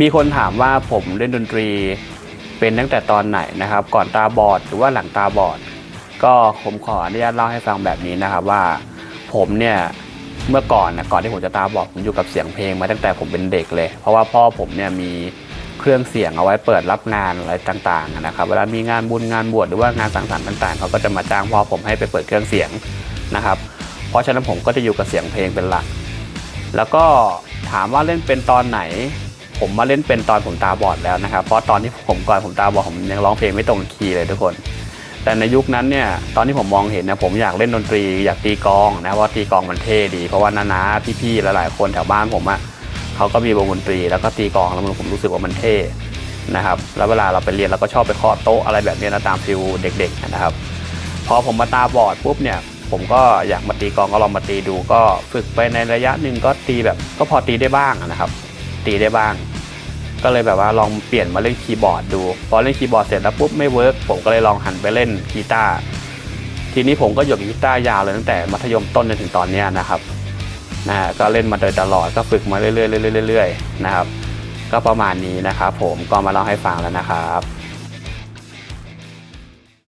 มีคนถามว่าผมเล่นดนตรีเป็นตั้งแต่ตอนไหนนะครับ ก่อนตาบอดหรือว่าหลังตาบอด ก็ผมขออนุญาตเล่าให้ฟังแบบนี้นะครับว่าผมเนี่ยเมื่อก่อนนะก่อนที่ผมจะตาบอดผมอยู่กับเสียงเพลงมาตั้งแต่ผมเป็นเด็กเลย เพราะว่าพ่อผมเนี่ยมีเครื่องเสียงเอาไว้เปิดรับงานอะไรต่างๆนะครับ เวลามีงานบุญงานบวชหรือว่างานสังสรรค์ต่างๆเขาก็จะมาจ้างพ่อผมให้ไปเปิดเครื่องเสียงนะครับ เพราะฉะนั้นผมก็จะอยู่กับเสียงเพลงเป็นหลัก แล้วก็ถามว่าเล่นเป็นตอนไหน ผมมาเล่นเป็นตอนผมตาบอดแล้วนะครับ เพราะตอนที่ผมก่อนผมตาบอดผมยังร้องเพลงไม่ตรงคีย์เลยทุกคน แต่ในยุคนั้นเนี่ยตอนที่ผมมองเห็นนะผมอยากเล่นดนตรีอยากตีกองนะเพราะว่าตีกองมันเท่ดี เพราะว่านานาพี่ๆหลายๆคนแถวบ้านผมอะ่ะเขาก็มีวงดนตรีแล้วก็ตีกองแล้วมันผมรู้สึกว่ามันเท่นะครับแล้วเวลาเราไปเรียนเราก็ชอบไปเคาะโต๊ะอะไรแบบนี้นะตามฟิลเด็ก ๆ นะครับพอผมมาตาบอดปุ๊บเนี่ยผมก็อยากมาตีกองก็ลองมาตีดูก็ฝึกไปในระยะหนึ่งก็ตีแบบก็พอตีได้บ้างนะครับ ตีได้บ้าง ก็เลยแบบว่าลองเปลี่ยนมาเล่นคีย์บอร์ดดู พอเล่นคีย์บอร์ดเสร็จแล้วปุ๊บไม่เวิร์กผมก็เลยลองหันไปเล่นกีตาร์ทีนี้ผมก็อยู่กับกีตาร์ยาวเลยตั้งแต่มัธยมต้นจนถึงตอนนี้นะครับนะฮะก็เล่นมาโดยตลอดก็ฝึกมาเรื่อยๆเรื่อยๆเรื่อยๆนะครับ ก็ประมาณนี้นะครับ ผมก็มาเล่าให้ฟังแล้วนะครับ